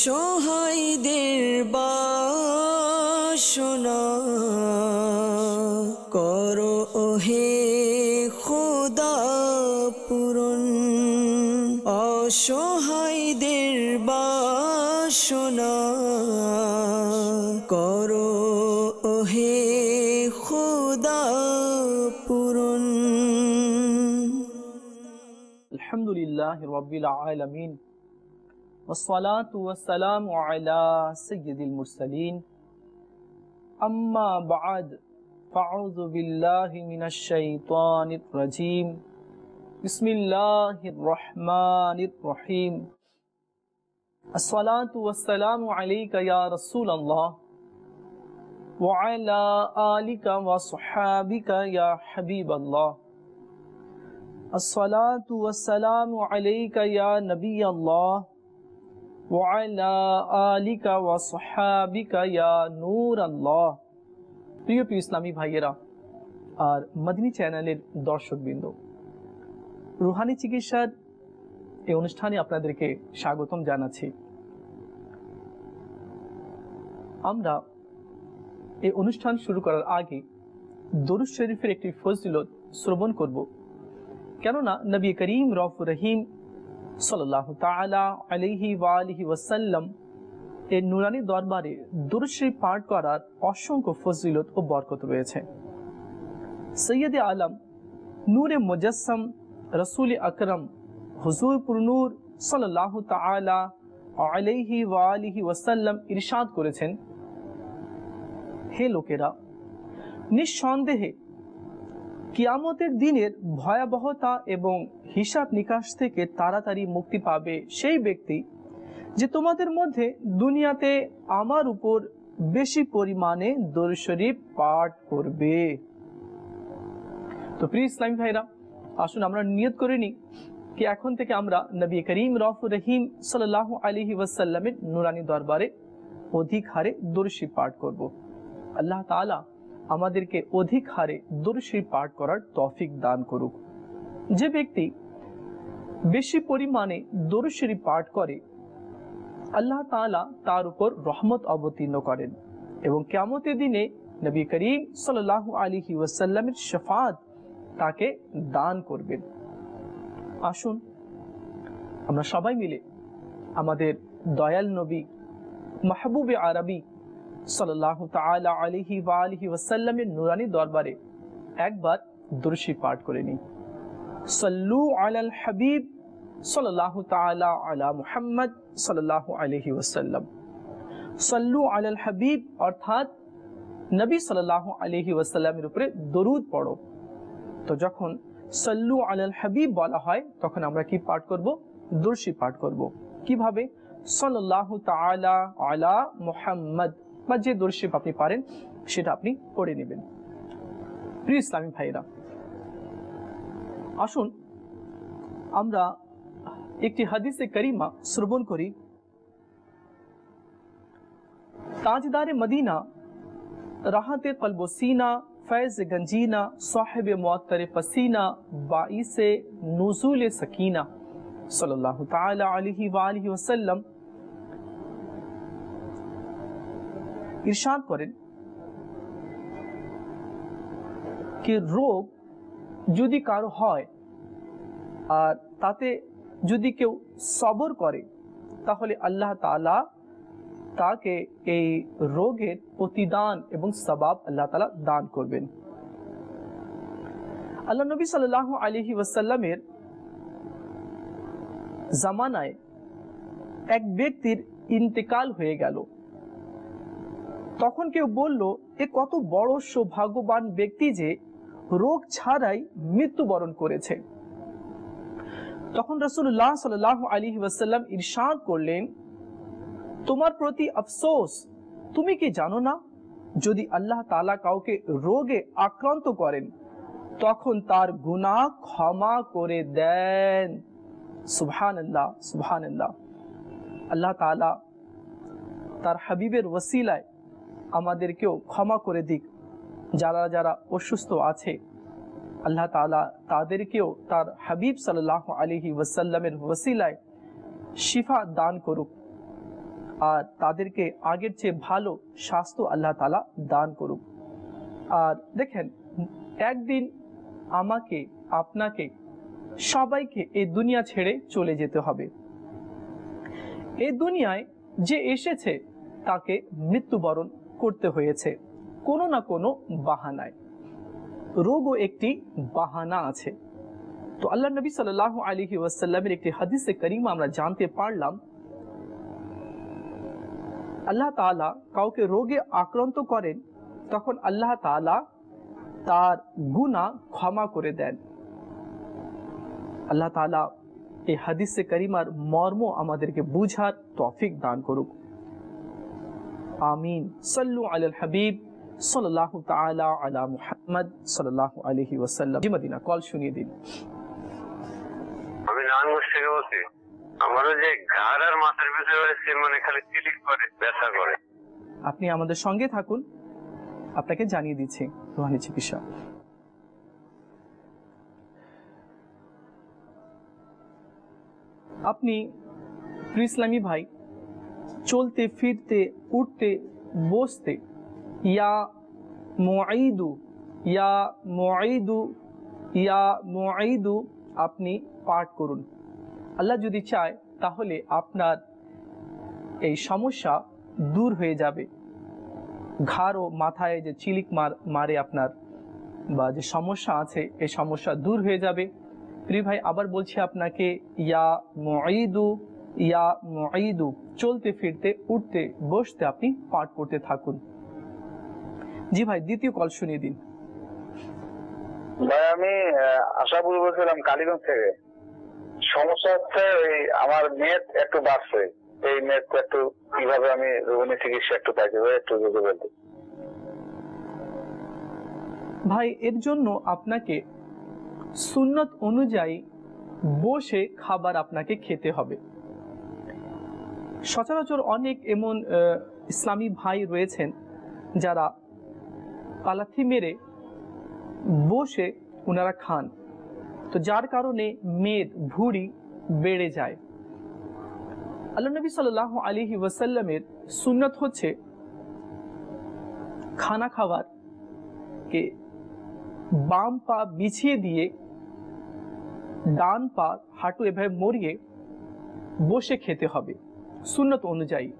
অসহায়দের বাসনা করো ওহে খোদা পূরণ অসহায়দের বাসনা করো ওহে খোদা পূরণ الحمد لله رب العالمين والصلاة والسلام على سيد المرسلين. أما بعد، فأعوذ بالله من الشيطان الرجيم. بسم اللہ الرحمن الرحیم الصلاة والسلام علیکہ یا رسول اللہ وعلا آلکہ وصحابکہ یا حبیب اللہ الصلاة والسلام علیکہ یا نبی اللہ وعلى آلك وصحابك يا نور الله প্রিয় প্রিয় ইসলামী ভাইয়েরা আর মদিনী চ্যানেলের দর্শকবৃন্দ রুহানি চিকিৎসার এই অনুষ্ঠানে আপনাদেরকে স্বাগতম জানাচ্ছি আমরা এই অনুষ্ঠান শুরু করার আগে দরুদ শরীফের একটি ফজিলত শ্রবণ করব কেননা নবী করিম রফ রহিম সাল্লাহ তালা নুরানি দরবারে দুরুশ্রী পাঠ করার অসংখ্য ফজিলত ও বরকত রয়েছে। সৈয়দে আলম, নূরে মুজাসম রসুল আকরম হুজুর পুরনুর সাল্লাহ তালা আলহি ওয়ালিহি ওয়াসাল্লাম ইরশাদ করেছেন। হে লোকেরা, নিঃসন্দেহে কিয়ামতের দিনের ভয়াবহতা এবং হিসাব নিকাশ থেকে তাড়াতাড়ি মুক্তি পাবে সেই ব্যক্তি যে তোমাদের মধ্যে দুনিয়াতে আমার উপর বেশি পরিমাণে শরীফ পাঠ করবে। তো প্রিয় ইসলামী ভাইরা, আসুন আমরা নিয়ত করে নিই কি এখন থেকে আমরা নবী করিম রফ রহিম সাল্লাহ আলহি ওয়াসাল্লামের নুরানি দরবারে অধিক হারে দর্শী পাঠ করব। আল্লাহ তালা আমাদেরকে অধিক হারে দর্শী পাঠ করার তফিক দান করুক। যে ব্যক্তি বেশি পরিমাণে দরুশরী পাঠ করে, আল্লাহ তালা তার উপর রহমত অবতীর্ণ করেন এবং কেমতের দিনে নবী করিম সাল আলিহি ওয়াসাল্লামের শফাত তাকে দান করবেন। আসুন, আমরা সবাই মিলে আমাদের দয়াল নবী মাহবুবে আরবি সাল্লাহ তালা আলিহি ওয়ালিহি ওয়াসাল্লামের নুরানি দরবারে একবার দুরশি পাঠ করে নিই সল্লু আলাল হাবিব সাল্লাহ তালা আলা মুহাম্মদ সাল্লাহ আলহি ওয়াসাল্লাম সল্লু আলাল হাবিব অর্থাৎ নবী সাল্লাহ আলহি ওয়াসাল্লামের উপরে দরুদ পড়ো তো যখন সল্লু আলাল হাবিব বলা হয় তখন আমরা কি পাঠ করব দুরশি পাঠ করব কীভাবে সাল্লাহ তালা আলা মুহাম্মদ বা যে দর্শিপ আপনি পারেন، সেটা আপনি পড়ে নেবেন। প্রিয় ইসলামী ভাইরা আসুন আমরা একটি হাদিসে করিমা শ্রবণ করি। تاجدار مدینہ راحت قلب و سینہ فیض گنجینہ صاحب معطر پسینہ باعث نزول سکینہ صلی اللہ تعالی علیہ وآلہ وسلم ইরশাদ করেন কি রোগ যদি কারও হয় আর তাতে যদি কেউ সবর করে, তাহলে আল্লাহ তালা তাকে এই রোগের প্রতিদান এবং সবাব আল্লাহ তালা দান করবেন। আল্লাহ নবী সাল আলহি ওয়াসাল্লামের জামানায় এক ব্যক্তির ইন্তেকাল হয়ে গেল। তখন কেউ বলল, এ কত বড় সৌভাগ্যবান ব্যক্তি যে রোগ ছাড়াই মৃত্যুবরণ করেছে। তখন রসুল্লাহ সাল আলী ওয়াসাল্লাম ইরশাদ করলেন, তোমার প্রতি আফসোস, তুমি কি জানো না, যদি আল্লাহ তালা কাউকে রোগে আক্রান্ত করেন, তখন তার গুণা ক্ষমা করে দেন। সুবহান আল্লাহ সুবহান আল্লাহ আল্লাহ তালা তার হাবিবের ওসিলায় আমাদেরকেও ক্ষমা করে দিক। যারা যারা অসুস্থ আছে, আল্লাহ তালা তাদেরকেও তার হাবিব সাল্লাহ আলিহি ওয়াসাল্লামের ওসিলায় শিফা দান করুক। আর তাদেরকে আগের চেয়ে ভালো স্বাস্থ্য আল্লাহ তালা দান করুক। আর দেখেন, একদিন আমাকে, আপনাকে, সবাইকে এই দুনিয়া ছেড়ে চলে যেতে হবে। এই দুনিয়ায় যে এসেছে, তাকে মৃত্যুবরণ করতে হয়েছে। কোনো না কোনো বাহানায়। রোগও একটি বাহানা আছে। তো আল্লাহ নবী সাল আলহি ওয়াসাল্লামের একটি হাদিসে করিম আমরা জানতে পারলাম, আল্লাহ তাআলা কাউকে রোগে আক্রান্ত করেন, তখন আল্লাহ তাআলা তার গুনাহ ক্ষমা করে দেন। আল্লাহ তাআলা এই হাদিসে করিমার মর্ম আমাদেরকে বুঝার তৌফিক দান করুক। আমিন। সাল্লু আলাল হাবিব সাল্লাল্লাহু তাআলা আলা মুহাম্মদ সাল্লাল্লাহু আলাইহি ওয়াসাল্লাম। জি মদিনা কল শুনিয়ে দিন। আমি নারায়ণগঞ্জ থেকে বলছি আমার যে ঘাড় আর মাথার ভিতরে হয়েছে মানে খালি চিলিক করে ব্যথা করে। আপনি আমাদের সঙ্গে থাকুন আপনাকে জানিয়ে দিচ্ছি রোহানি চিকিৎসা। আপনি ইসলামী ভাই চলতে, ফিরতে, উঠতে, বসতে। ইয়া মুঈদু ইয়া মুঈদু ইয়া মুঈদু, আপনি পাঠ করুন। আল্লাহ যদি চায়, তাহলে আপনার এই সমস্যা দূর হয়ে যাবে। ঘাড় ও মাথায় যে চিলিক মার, মারে আপনার, বা যে সমস্যা আছে এই সমস্যা দূর হয়ে যাবে। প্রিয় ভাই, আবার বলছি আপনাকে, ইয়া মুঈদু ইয়া মুঈদু চলতে ফিরতে উঠতে বসতে আপনি পাঠ করতে থাকুন। জি ভাই দ্বিতীয় কল শুনিয়ে দিন। ভাই আমি আশাপুর বলছিলাম কালীগঞ্জ থেকে। সমস্যা হচ্ছে ওই আমার মেদ একটু বাড়ছে। এই মেদ একটু কীভাবে আমি চিকিৎসা একটু হবে একটু যদি বলতে। ভাই এর জন্য আপনাকে সুন্নত অনুযায়ী বসে খাবার আপনাকে খেতে হবে। সচরাচর অনেক এমন ইসলামী ভাই রয়েছেন যারা পালাথি মেরে বসে ওনারা খান। তো যার কারণে মেদ, ভুড়ি বেড়ে যায়। আল্লাহ নবী সাল আলিহি ওয়াসাল্লামের সুন্নত হচ্ছে খানা খাবার কে বাম পা বিছিয়ে দিয়ে ডান পা হাঁটু এভাবে মরিয়ে বসে খেতে হবে। সুন্নত অনুযায়ী।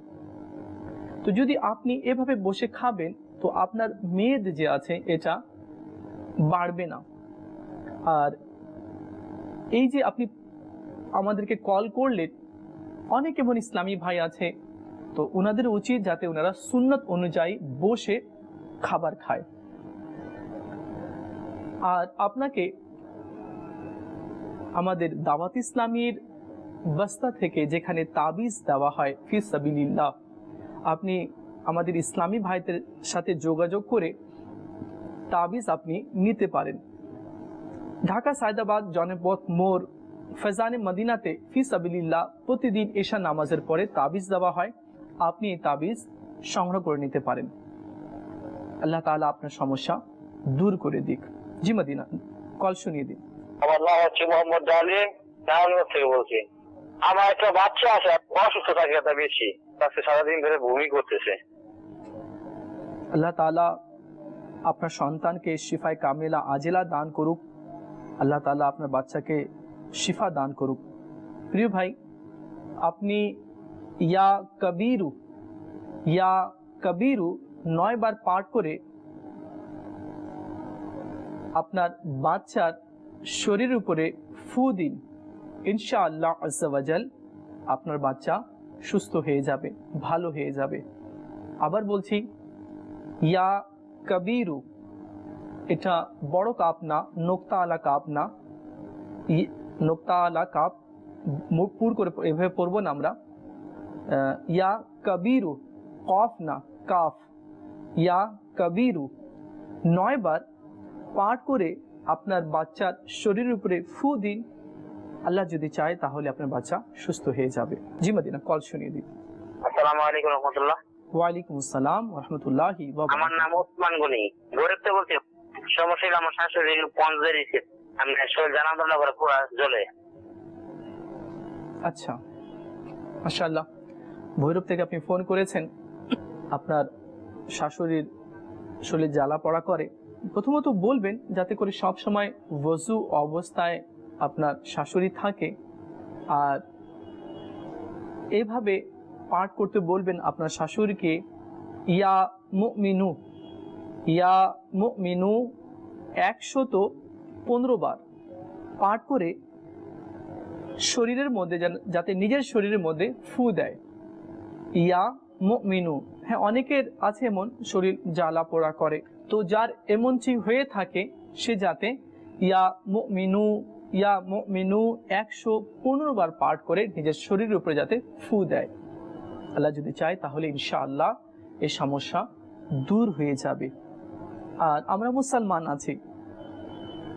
তো যদি আপনি এভাবে বসে খাবেন, তো আপনার মেদ যে আছে, এটা বাড়বে না। আর এই যে আপনি আমাদেরকে কল করলেন, অনেক এমন ইসলামী ভাই আছে, তো ওনাদের উচিত যাতে ওনারা সুন্নত অনুযায়ী বসে খাবার খায়। আর আপনাকে আমাদের দাওয়াত ইসলামীর বস্তা থেকে যেখানে তাবিজ দেওয়া হয় ফিস সাবিল্লাহ আপনি আমাদের ইসলামী ভাইদের সাথে যোগাযোগ করে তাবিজ আপনি নিতে পারেন। ঢাকা সায়দাবাদ জনপথ মোড়, ফেজানে মদিনাতে ফি সাবিল্লাহ প্রতিদিন এশা নামাজের পরে তাবিজ দেওয়া হয়। আপনি এই তাবিজ সংগ্রহ করে নিতে পারেন। আল্লাহ তাআলা আপনার সমস্যা দূর করে দিক। জি মদিনা, কল শুনিয়ে দিন। আমার নাম হচ্ছে মোহাম্মদ ডালিম নারায়ণগঞ্জ থেকে বলছি। আমার একটা বাচ্চা আছে অসুস্থ থাকে একটা বেশি? তাকে সারাদিন ধরে বমি করতেছে। আল্লাহ তাআলা আপনার সন্তানকে শিফায় কামেলা আজেলা দান করুক। আল্লাহ তাআলা আপনার বাচ্চাকে শিফা দান করুক। প্রিয় ভাই, আপনি ইয়া কবিরু ইয়া কবিরু নয় বার পাঠ করে আপনার বাচ্চার শরীর উপরে ফু দিন। ইনশাআল্লাহ আজ্জাওয়াজাল আপনার বাচ্চা সুস্থ হয়ে যাবে ভালো হয়ে যাবে। আবার বলছি ইয়া কবিরু এটা বড় কাপ না নোক্তা আলা কাপ না। ই- নোক্তা আলা কাপ মুখ পুর করে এভাবে পড়ব না আমরা। আহ, ইয়া কবিরু কফ না কাফ। ইয়া কবিরু নয় বার পাঠ করে আপনার বাচ্চার শরীরের উপরে ফু দিন আল্লাহ যদি চায় তাহলে আপনার বাচ্চা সুস্থ হয়ে যাবে। জি মদিনা কল শুনিয়ে দিন আসসালামু আলাইকুম রহমতুল্লাহ। ওয়ালাইকুম আসসালাম রহমতুল্লাহি আমার নাম ওসমান গনি। গরিব তো বলছি সমস্যা আমার শাশুড়ি পঞ্চের আমি শরীর করে পুরো জ্বলে। আচ্ছা মাশাআল্লাহ। ভৈরব থেকে আপনি ফোন করেছেন আপনার শাশুড়ির শরীর জ্বালা পড়া করে। প্রথমত বলবেন যাতে করে সব সময় ওযু অবস্থায় আপনার শাশুড়ি থাকে আর এভাবে পাঠ করতে বলবেন আপনার শাশুড়িকে, ইয়া মুমিনু ইয়া মুমিনু, একশত পনেরো বার পাঠ করে শরীরের মধ্যে যাতে নিজের শরীরের মধ্যে ফু দেয়। ইয়া মুমিনু। হ্যাঁ অনেকের আছে এমন শরীর জ্বালা পোড়া করে। তো যার এমন চি হয়ে থাকে সে যাতে, ইয়া মুমিনু ইয়া মুমিনু একশো পনেরো বার পাঠ করে নিজের শরীরের উপরে যাতে ফু দেয়। আল্লাহ যদি চায়, তাহলে ইনশাআল্লাহ এই সমস্যা দূর হয়ে যাবে। আর আমরা মুসলমান আছি।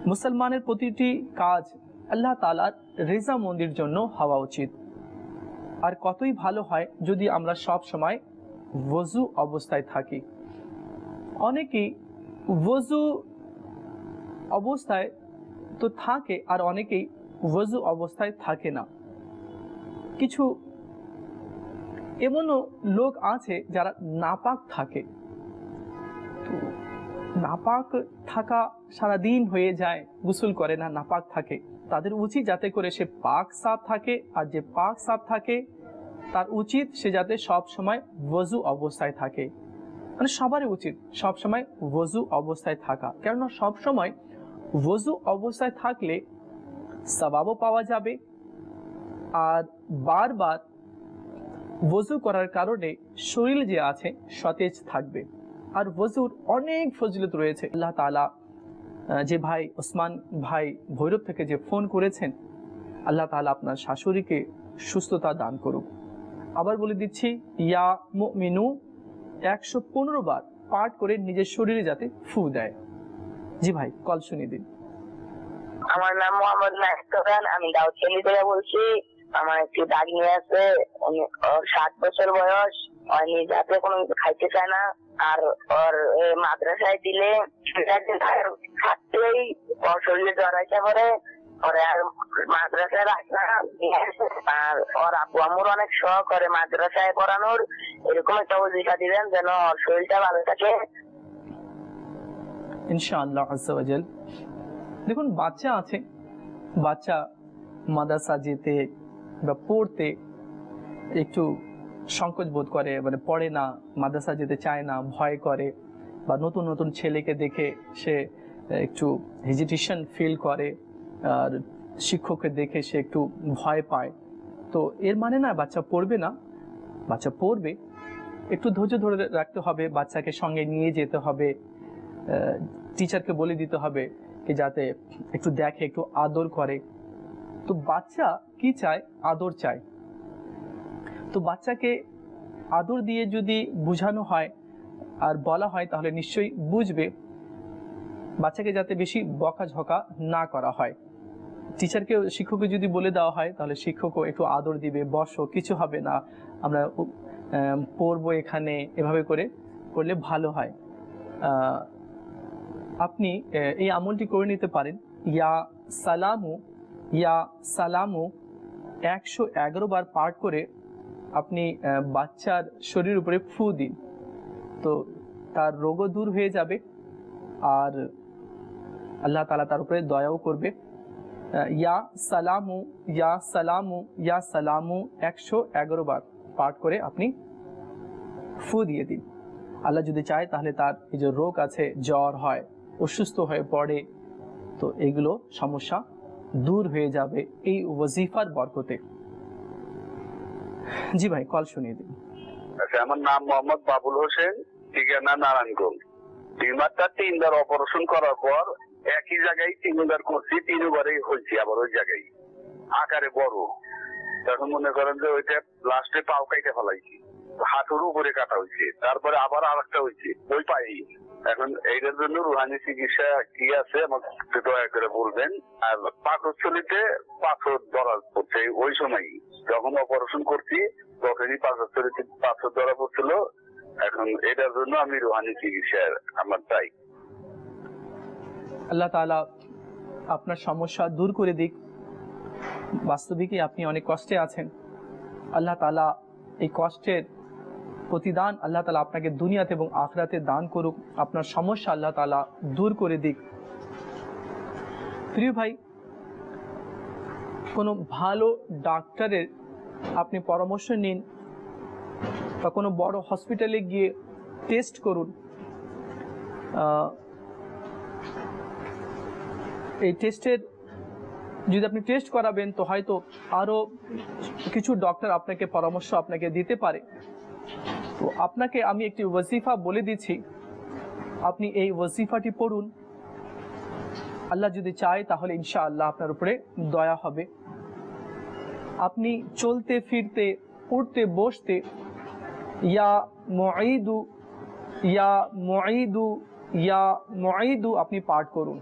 মুসলমানের প্রতিটি কাজ আল্লাহ তালার রেজা মন্দির জন্য হওয়া উচিত। আর কতই ভালো হয় যদি আমরা সব সময় ওযু অবস্থায় থাকি। অনেকেই ওযু অবস্থায় তো থাকে আর অনেকেই ওযু অবস্থায় থাকে না। কিছু এমনও লোক আছে যারা নাপাক থাকে। তো নাপাক থাকা সারা দিন হয়ে যায়, গোসল করে না, নাপাক থাকে। তাদের উচিত যাতে করে সে পাক সাফ থাকে আর যে পাক সাপ থাকে, তার উচিত সে যাতে সব সময় ওযু অবস্থায় থাকে। মানে সবারই উচিত সব সময় ওযু অবস্থায় থাকা। কেননা সব সময় ওযু অবস্থায় থাকলে সবাবও পাওয়া যাবে। আর বারবার ওযু করার কারণে শরীর যে আছে সতেজ থাকবে। আর ওযুর অনেক ফজিলত রয়েছে। আল্লাহ আহ, যে ভাই ওসমান ভাই ভৈরব থেকে যে ফোন করেছেন আল্লাহ তাআলা আপনার শাশুড়িকে সুস্থতা দান করুক। আবার বলে দিচ্ছি ইয়া মিনু একশো পনেরো বার পাঠ করে নিজের শরীরে যাতে ফু দেয়। জি ভাই কল শুনিয়ে দিন। আমার নাম মোহাম্মদ নাহিদ আমি দাউদখালি থেকে বলছি। আমার একটি দাগি আছে ষাট বছর বয়স, ওর নিজ হাতে কোনো কিছু খাইতে চায় না। আর ওর মাদ্রাসায় দিলে থাকতেই ওর শরীরে জ্বর আসে পরে ওরে আর মাদ্রাসায় রাখ। আর ওর আপু আমুর অনেক শখ করে মাদ্রাসায় পড়ানোর। এরকম একটা অজিফা দিবেন যেন ওর শরীরটা ভালো থাকে। ইনশাআল্লাহ আজ্জাওয়াজাল দেখুন, বাচ্চা আছে, বাচ্চা মাদ্রাসা যেতে বা পড়তে একটু সংকোচ বোধ করে মানে পড়ে না, মাদ্রাসা যেতে চায় না, ভয় করে, বা নতুন নতুন ছেলেকে দেখে সে একটু হেজিটেশন ফিল করে, আর শিক্ষককে দেখে সে একটু ভয় পায়। তো এর মানে না, বাচ্চা পড়বে না, বাচ্চা পড়বে, একটু ধৈর্য ধরে রাখতে হবে, বাচ্চাকে সঙ্গে নিয়ে যেতে হবে টিচারকে বলে দিতে হবে কি যাতে একটু দেখে, একটু আদর করে। তো বাচ্চা কি চায়? আদর চায়। তো বাচ্চাকে আদর দিয়ে যদি বোঝানো হয় আর বলা হয়, তাহলে নিশ্চয়ই বুঝবে বাচ্চাকে যাতে বেশি বকাঝকা না করা হয়। টিচারকে শিক্ষককে যদি বলে দেওয়া হয়, তাহলে শিক্ষকও একটু আদর দিবে, বসো, কিছু হবে না, আমরা পড়ব এখানে, এভাবে করে করলে ভালো হয়। আপনি এই আমলটি করে নিতে পারেন। ইয়া সালামু ইয়া সালামু একশো এগারো বার পাঠ করে আপনি বাচ্চার শরীর উপরে ফু দিন। তো তার রোগও দূর হয়ে যাবে আর আল্লাহ তালা তার উপরে দয়াও করবে। ইয়া সালামু ইয়া সালামু ইয়া সালামু একশো এগারো বার পাঠ করে আপনি ফু দিয়ে দিন। আল্লাহ যদি চায় তাহলে তার এই যে রোগ আছে, জ্বর হয় অসুস্থ হয়ে পড়ে, তো এগুলো সমস্যা দূর হয়ে যাবে এই ওয়াজিফার বরকতে। জি ভাই কল শুনিয়ে দিন। আচ্ছা আমার নাম মোহাম্মদ বাবুল হোসেন, ঠিকানা নারায়ণগঞ্জ। টিউমারটা তিনবার অপারেশন করার পর একই জায়গায় তিনবার করছি, তিনবারই হয়েছে আবার ওই জায়গায়। আকারে বড়। তখন মনে করেন যে ওইটা লাস্টে পাও কাইটে ফেলাইছি। হাঁটুর উপরে কাটা হয়েছে, তারপরে আবার আর একটা হয়েছে, ওই পাই এখন এইটার জন্য রুহানি চিকিৎসা কি আছে আমাকে দয়া করে বলবেন। আর পাকস্থলিতে পাথর ধরা পড়ছে ওই সময়। যখন অপারেশন করছি, তখনই পাকস্থলিতে পাথর ধরা পড়ছিল। এখন এটার জন্য আমি রুহানি চিকিৎসা আমার চাই আল্লাহ তালা আপনার সমস্যা দূর করে দিক। বাস্তবিকই আপনি অনেক কষ্টে আছেন। আল্লাহ তালা এই কষ্টের প্রতিদান আল্লাহ তালা আপনাকে দুনিয়াতে এবং আখরাতে দান করুক। আপনার সমস্যা আল্লাহ তালা দূর করে দিক। প্রিয় ভাই, কোনো ভালো ডাক্তারের আপনি পরামর্শ নিন বা কোনো বড় হসপিটালে গিয়ে টেস্ট করুন। এই টেস্টের যদি আপনি টেস্ট করাবেন তো হয়তো আরও কিছু ডক্টর আপনাকে পরামর্শ আপনাকে দিতে পারে। তো আপনাকে আমি একটি ওয়াজিফা বলে দিচ্ছি। আপনি এই ওয়াজিফাটি পড়ুন। আল্লাহ যদি চায়, তাহলে ইনশাআল্লাহ আপনার উপরে দয়া হবে। আপনি চলতে, ফিরতে, উঠতে, বসতে, ইয়া মুঈদু ইয়া মুঈদু ইয়া মুঈদু আপনি পাঠ করুন।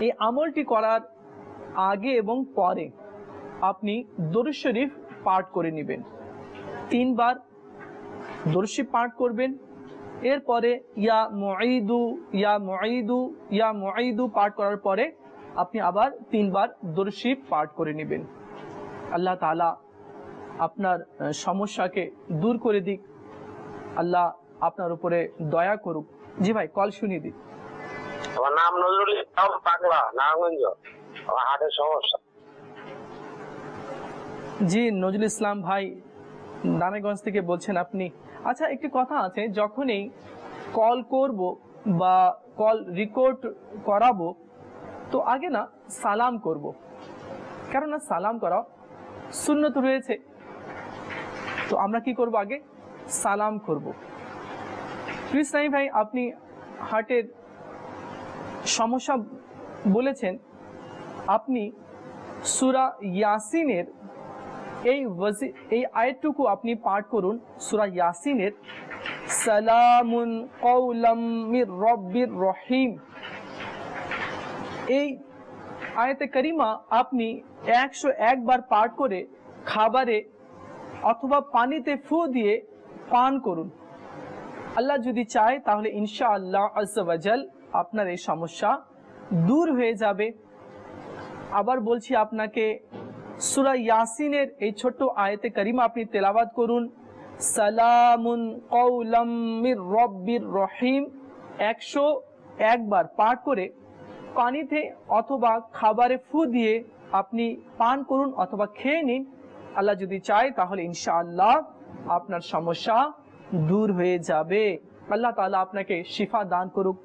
এই আমলটি করার আগে এবং পরে আপনি দরুদ শরীফ পাঠ করে নেবেন। তিনবার দরুদ শরীফ পাঠ করবেন। এরপরে ইয়া মুঈদু ইয়া মুঈদু ইয়া মুঈদু পাঠ করার পরে আপনি আবার তিনবার দরুদ শরীফ পাঠ করে নেবেন। আল্লাহ তাআলা আপনার সমস্যাকে দূর করে দিক। আল্লাহ আপনার উপরে দয়া করুক। জি ভাই কল শুনিয়ে দিক আমার নাম নজরুল ইসলাম পাগলা নারায়ণগঞ্জ। আমার হার্টের সমস্যা। জি নজরুল ইসলাম ভাই দানাগঞ্জ থেকে বলছেন আপনি। আচ্ছা একটি কথা আছে, যখনই কল করব বা কল রেকর্ড করাবো, তো আগে না সালাম করব। কেননা সালাম করা সুন্নত রয়েছে। তো আমরা কি করব আগে? সালাম করব। কৃষ্ণাই ভাই, আপনি হার্টের সমস্যা বলেছেন। আপনি সুরা ইয়াসিনের এই এই আয়াতটুকু আপনি পাঠ করুন, সূরা ইয়াসিনের। সালামুন রহিম। এই আয়াতে আপনি পাঠ করে খাবারে অথবা পানিতে ফু দিয়ে পান করুন। আল্লাহ যদি চায় তাহলে ইনশা আল্লাহ আপনার এই সমস্যা দূর হয়ে যাবে। আবার বলছি আপনাকে সুরা ইয়াসিনের এই ছোট্ট আয়াতে করিমা আপনি তেলাওয়াত করুন। সালামুন কওলাম মির রব্বির রহিম। একশো একবার পাঠ করে পানিতে অথবা খাবারে ফু দিয়ে আপনি পান করুন অথবা খেয়ে নিন। আল্লাহ যদি চায় তাহলে ইনশাআল্লাহ আপনার সমস্যা দূর হয়ে যাবে। আল্লাহ তাআলা আপনাকে শিফা দান করুক।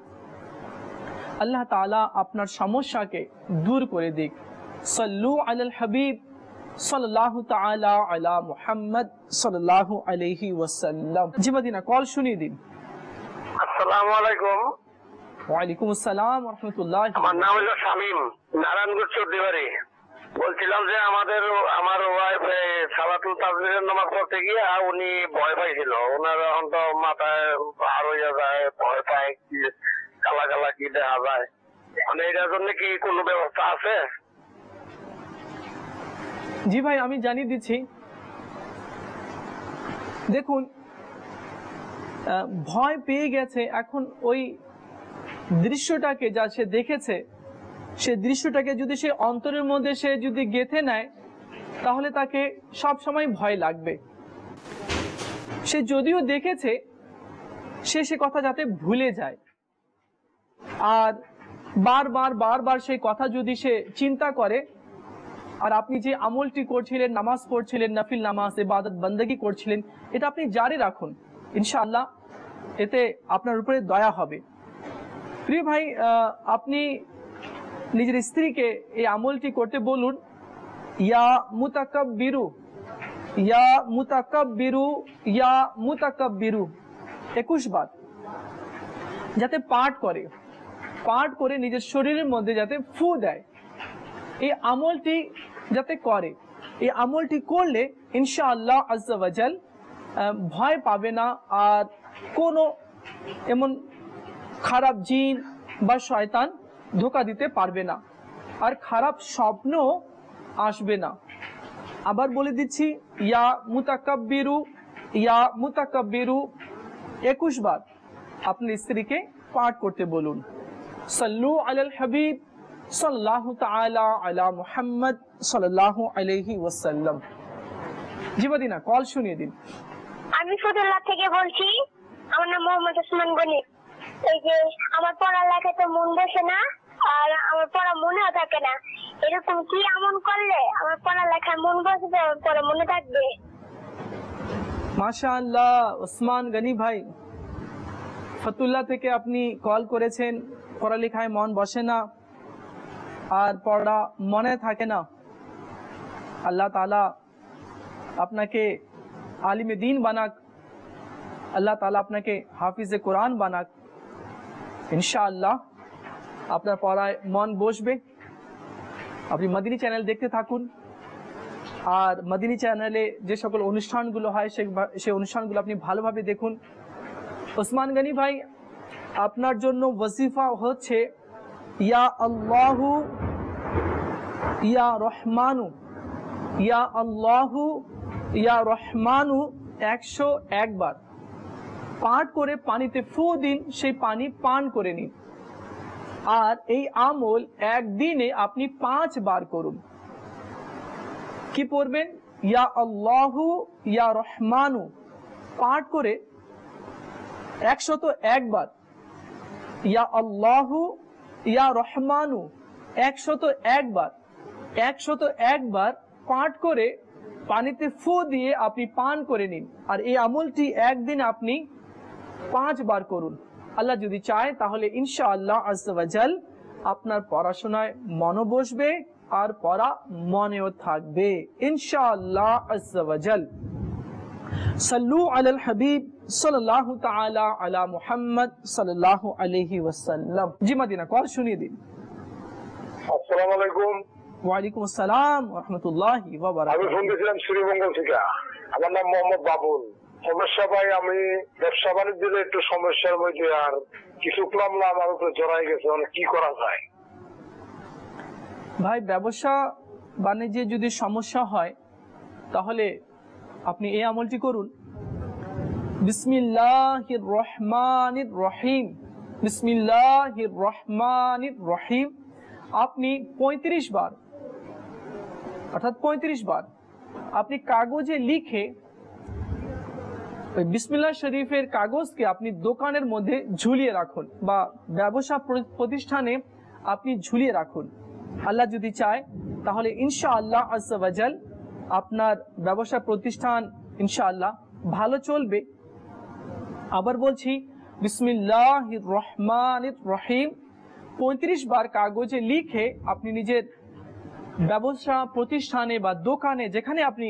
আল্লাহ তাআলা আপনার সমস্যাকে দূর করে দিক। সাল্লু আলাল হাবিব সাল্লাল্লাহু তাআলা আলা মুহাম্মদ সাল্লাল্লাহু আলাইহি ওয়াসাল্লাম। জি মদিনা কল শুনিয়ে দিন। আসসালামু আলাইকুম। ওয়ালাইকুম আসসালাম ওয়া রাহমাতুল্লাহি আমার নাম হলো শামীম নারায়ণগঞ্জ চৌধুরী বলছিলাম যে আমাদের আমার ওয়াইফ সালাতুল তাজবিরের নামাজ পড়তে গিয়ে উনি ভয় পাইছিল। ওনার এখন তো মাথায় আর হইয়া যায় ভয় পায় কি কালা কালা কি দেখা যায়। মানে এটার জন্য কি কোনো ব্যবস্থা আছে? জি ভাই, আমি জানিয়ে দিচ্ছি। দেখুন ভয় পেয়ে গেছে এখন ওই দৃশ্যটাকে যা সে দেখেছে, সে দৃশ্যটাকে যদি সে অন্তরের মধ্যে সে যদি গেথে নেয়, তাহলে তাকে সব সময় ভয় লাগবে। সে যদিও দেখেছে, সে সে কথা যাতে ভুলে যায়। আর বারবার বারবার সেই কথা যদি সে চিন্তা করে আর আপনি যে আমলটি করছিলেন, নামাজ পড়ছিলেন, নাফিল নামাজ, ইবাদত, বন্দেগী করছিলেন, এটা আপনি জারি রাখুন। ইনশাআল্লাহ, এতে আপনার উপরে দয়া হবে। প্রিয় ভাই আপনি নিজের স্ত্রীকে এই আমলটি করতে বলুন, ইয়া মুতাকাব বিরু ইয়া মুতাকাব বিরু ইয়া মুতাকাব বিরু একুশ বার, যাতে পাঠ করে পাঠ করে নিজের শরীরের মধ্যে যাতে ফু দেয়। এই আমলটি যাতে করে। এই আমলটি করলে ইনশাআল্লাহ আহ, ভয় পাবে না আর কোনো এমন খারাপ জিন বা শয়তান ধোকা দিতে পারবে না আর খারাপ স্বপ্ন আসবে না। আবার বলে দিচ্ছি ইয়া মুতাকাব্বিরু ইয়া মুতাকাব্বিরু একুশ বার আপনার স্ত্রীকে পাঠ করতে বলুন। সাল্লু আলাল হাবিব সাল্লাল্লাহু তাআলা আলা মুহাম্মদ সাল্লাল্লাহু আলাইহি ওয়াসাল্লাম। জি কল শুনিয়ে দিন। আমি ফতুল্লাহ থেকে বলছি আমার নাম মোহাম্মদ ওসমান গনি। এই যে আমার পড়ালেখা তো মন বসে না আর আমার পড়া মনেও থাকে না। এরকম কি এমন করলে আমার পড়ালেখায় মন বসবে পড়া মনে থাকবে? ওসমান গনি ভাই ফতুল্লাহ থেকে আপনি কল করেছেন পড়ালেখায় মন বসে না। আর পড়া মনে থাকে না। আল্লাহ তালা আপনাকে আলিমে দিন বানাক। আল্লাহ তালা আপনাকে হাফিজে কোরআন বানাক। ইনশাআল্লাহ আপনার পড়ায় মন বসবে। আপনি মদিনী চ্যানেল দেখতে থাকুন। আর মদিনী চ্যানেলে যে সকল অনুষ্ঠানগুলো হয়, সে সেই অনুষ্ঠানগুলো আপনি ভালোভাবে দেখুন। ওসমান গনি ভাই, আপনার জন্য ওয়াজিফা হচ্ছে ইয়া আল্লাহু, ইয়া রহমানু, ইয়া আল্লাহু, ইয়া রহমানু একশো একবার। পাঠ করে পানিতে ফু দিন, সেই পানি পান করে নিন। আর এই আমল একদিনে আপনি পাঁচ বার করুন। কি পড়বেন? ইয়া আল্লাহু, ইয়া রহমানু। পাঠ করে একশত একবার। ইয়া আল্লাহু ইয়া রহমানু, একশত একবার একশত একবার পাঠ করে পানিতে ফু দিয়ে আপনি পান করে নিন। আর এই আমলটি একদিন আপনি পাঁচবার করুন। আল্লাহ যদি চায়, তাহলে ইনশাআল্লাহ আজাল আপনার পড়াশোনায় মনও বসবে, আর পড়া মনেও থাকবে। ইনশাআল্লাহ আজাল সাল্লু আলাল হাবিব। সাল্লাল্লাহু তাআলা আলা মুহাম্মদ সাল্লাল্লাহু আলাইহি ওয়াসাল্লাম। জি মাদিনা কল শুনিয়ে দিন। আসসালামু আলাইকুম। ওয়ালাইকুম আসসালাম ওয়া রাহমাতুল্লাহি ওয়া আমি ফোন দিয়েছিলাম শ্রীমঙ্গল থেকে। আমার নাম মোহাম্মদ বাবুল। সমস্যা ভাই আমি ব্যবসা বাণিজ্যের একটু সমস্যার মধ্যে আর কিছু মামলা আমার উপরে জড়াই গেছে। মানে কি করা যায়? ভাই ব্যবসা বাণিজ্যে যদি সমস্যা হয় তাহলে আপনি এই আমলটি করুন। বিসমিল্লাহির রহমানির রহিম। বিসমিল্লাহির রহমানির রহিম। আপনি ৩৫ বার, অর্থাৎ ৩৫ বার আপনি কাগজে লিখে ওই বিসমিল্লাহ শরীফের কাগজকে আপনি দোকানের মধ্যে ঝুলিয়ে রাখুন বা ব্যবসা প্রতিষ্ঠানে আপনি ঝুলিয়ে রাখুন। আল্লাহ যদি চায়, তাহলে ইনশা আল্লাহ আজাল আপনার ব্যবসা প্রতিষ্ঠান ইনশাআল্লাহ ভালো চলবে। আবার বলছি বিসমিল্লাহ রহমান রহিম। পঁয়ত্রিশ বার কাগজে লিখে আপনি নিজের ব্যবসা প্রতিষ্ঠানে বা দোকানে যেখানে আপনি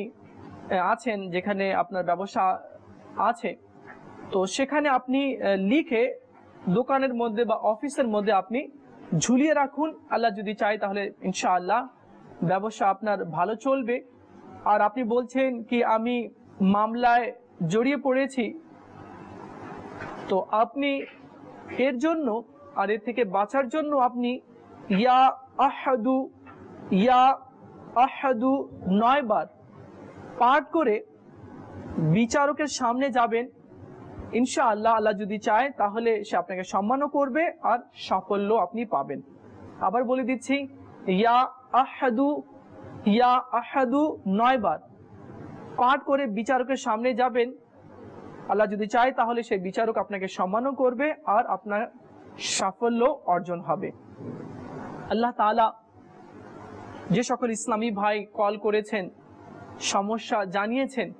আছেন, যেখানে আপনার ব্যবসা আছে, তো সেখানে আপনি লিখে দোকানের মধ্যে বা অফিসের মধ্যে আপনি ঝুলিয়ে রাখুন। আল্লাহ যদি চায় তাহলে ইনশাআল্লাহ ব্যবসা আপনার ভালো চলবে। আর আপনি বলছেন কি, আমি মামলায় জড়িয়ে পড়েছি তো আপনি এর জন্য আর এর থেকে বাঁচার জন্য আপনি ইয়া আহাদু ইয়া আহাদু নয় বার পাঠ করে বিচারকের সামনে যাবেন। ইনশা আল্লাহ আল্লাহ যদি চায়, তাহলে সে আপনাকে সম্মানও করবে আর সাফল্য আপনি পাবেন। আবার বলে দিচ্ছি, ইয়া আহাদু ইয়া আহাদু নয় বার পাঠ করে বিচারকের সামনে যাবেন। আল্লাহ যদি চায়, তাহলে সেই বিচারক আপনাকে সম্মানও করবে আর আপনার সাফল্য অর্জন হবে। আল্লাহ তাআলা যে সকল ইসলামী ভাই কল করেছেন, সমস্যা জানিয়েছেন,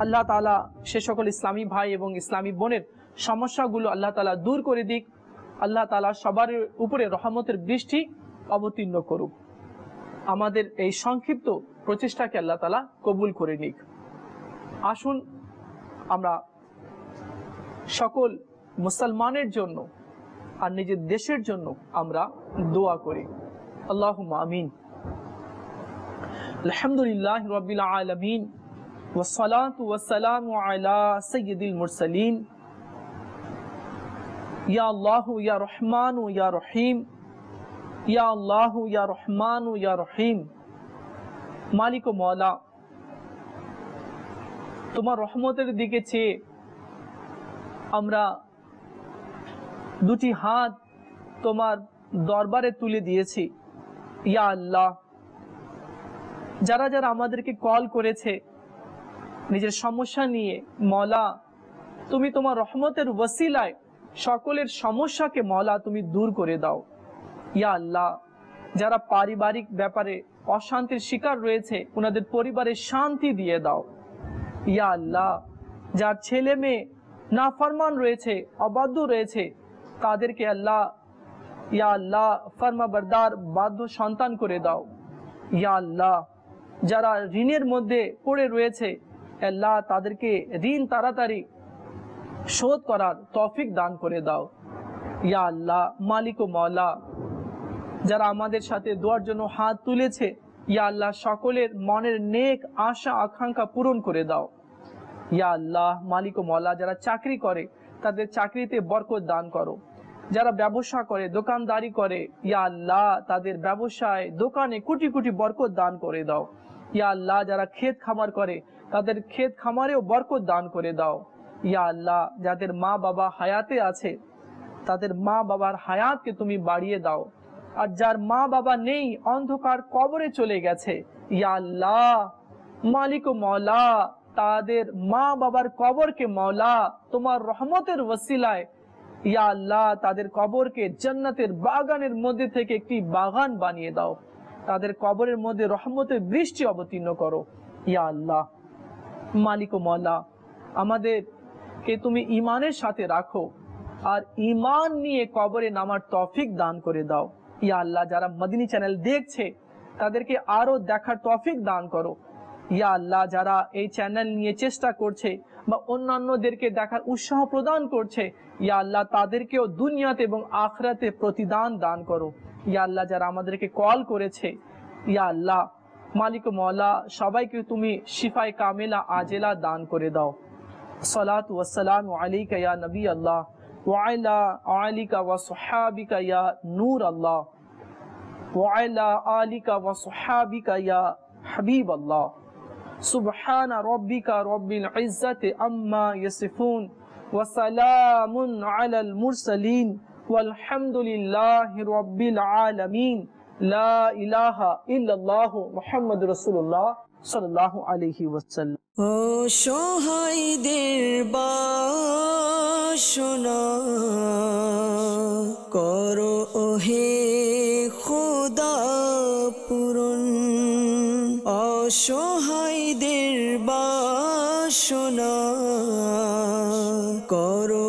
আল্লাহ তাআলা সে সকল ইসলামী ভাই এবং ইসলামী বোনের সমস্যাগুলো আল্লাহ তাআলা দূর করে দিক। আল্লাহ তাআলা সবার উপরে রহমতের বৃষ্টি অবতীর্ণ করুক। আমাদের এই সংক্ষিপ্ত প্রচেষ্টাকে আল্লাহ তালা কবুল করে নিক। আসুন আমরা সকল মুসলমানের জন্য আর নিজের দেশের জন্য আমরা দোয়া করি আল্লাহ আমিন আলহামদুলিল্লাহ রবিল আলমিন والصلاة والسلام على سيد المرسلين يا الله يا رحمن يا رحيم يا الله يا رحمن يا رحيم মালিক ও মওলা তোমার রহমতের দিকে চেয়ে আমরা দুটি হাত তোমার দরবারে তুলে দিয়েছি। ইয়া আল্লাহ, যারা যারা আমাদেরকে কল করেছে নিজের সমস্যা নিয়ে মলা তুমি তোমার রহমতের ওসিলায় সকলের সমস্যাকে মলা তুমি দূর করে দাও। ইয়া আল্লাহ, যারা পারিবারিক ব্যাপারে অশান্তির শিকার রয়েছে ওনাদের পরিবারে শান্তি দিয়ে দাও। ইয়া আল্লাহ, যার ছেলে মেয়ে না ফরমান রয়েছে, অবাধ্য রয়েছে। তাদেরকে আল্লাহ, ইয়া আল্লাহ ফরমা বরদার বাধ্য সন্তান করে দাও। ইয়া আল্লাহ, যারা ঋণের মধ্যে পড়ে রয়েছে, আল্লাহ তাদেরকে ঋণ তাড়াতাড়ি শোধ করার তফিক দান করে দাও। ইয়া আল্লাহ, মালিক ও মৌলা যারা আমাদের সাথে দোয়ার জন্য হাত তুলেছে, ইয়া আল্লাহ, সকলের মনের নেক আশা, আকাঙ্ক্ষা পূরণ করে দাও। ইয়া আল্লাহ, মালিক ও মৌলা যারা চাকরি করে, তাদের চাকরিতে বরকত দান করো। যারা ব্যবসা করে, দোকানদারি করে, ইয়া আল্লাহ, তাদের ব্যবসায়, দোকানে কোটি কোটি বরকত দান করে দাও। ইয়া আল্লাহ, যারা ক্ষেত খামার করে, তাদের ক্ষেত খামারেও বরকত দান করে দাও। ইয়া আল্লাহ, যাদের মা বাবা হায়াতে আছে, তাদের মা বাবার হায়াতকে তুমি বাড়িয়ে দাও। আর যার মা বাবা নেই, অন্ধকার কবরে চলে গেছে। ইয়া আল্লাহ, মালিক ও মৌলা তাদের মা বাবার কবরকে মৌলা তোমার রহমতের ওসিলায় ইয়া আল্লাহ, তাদের কবরকে জান্নাতের বাগানের মধ্যে থেকে একটি বাগান বানিয়ে দাও। তাদের কবরের মধ্যে রহমতের বৃষ্টি অবতীর্ণ করো। ইয়া আল্লাহ, মালিক ও মৌলা আমাদেরকে তুমি ইমানের সাথে রাখো আর ইমান নিয়ে কবরে নামার তফিক দান করে দাও। ইয়া আল্লাহ, যারা মদিনী চ্যানেল দেখছে, তাদেরকে আরও দেখার তফিক দান করো। ইয়া আল্লাহ যারা এই চ্যানেল নিয়ে চেষ্টা করছে বা অন্যান্যদেরকে দেখার উৎসাহ প্রদান করছে ইয়া আল্লাহ তাদেরকেও দুনিয়াতে এবং আখরাতে প্রতিদান দান করো ইয়া আল্লাহ যারা আমাদেরকে কল করেছে ইয়া আল্লাহ মালিক ও মৌলা সবাইকে তুমি শিফাই কামেলা আজেলা দান করে দাও সালাত ওয়াসালাম আলাইকা ইয়া নবী আল্লাহ ওয়াইলা আলিকা ওয়া সুহাবিকা ইয়া নূর আল্লাহ ওয়াইলা আলিকা ওয়া সুহাবিকা ইয়া হাবিব আল্লাহ سبحان ربك رب العزة أما يصفون وسلام على المرسلين والحمد لله رب العالمين لا إله إلا الله محمد رسول الله صلى الله عليه وسلم ও সহায়দের বাসনা করো ওহে অসহায়দের বাসনা করো।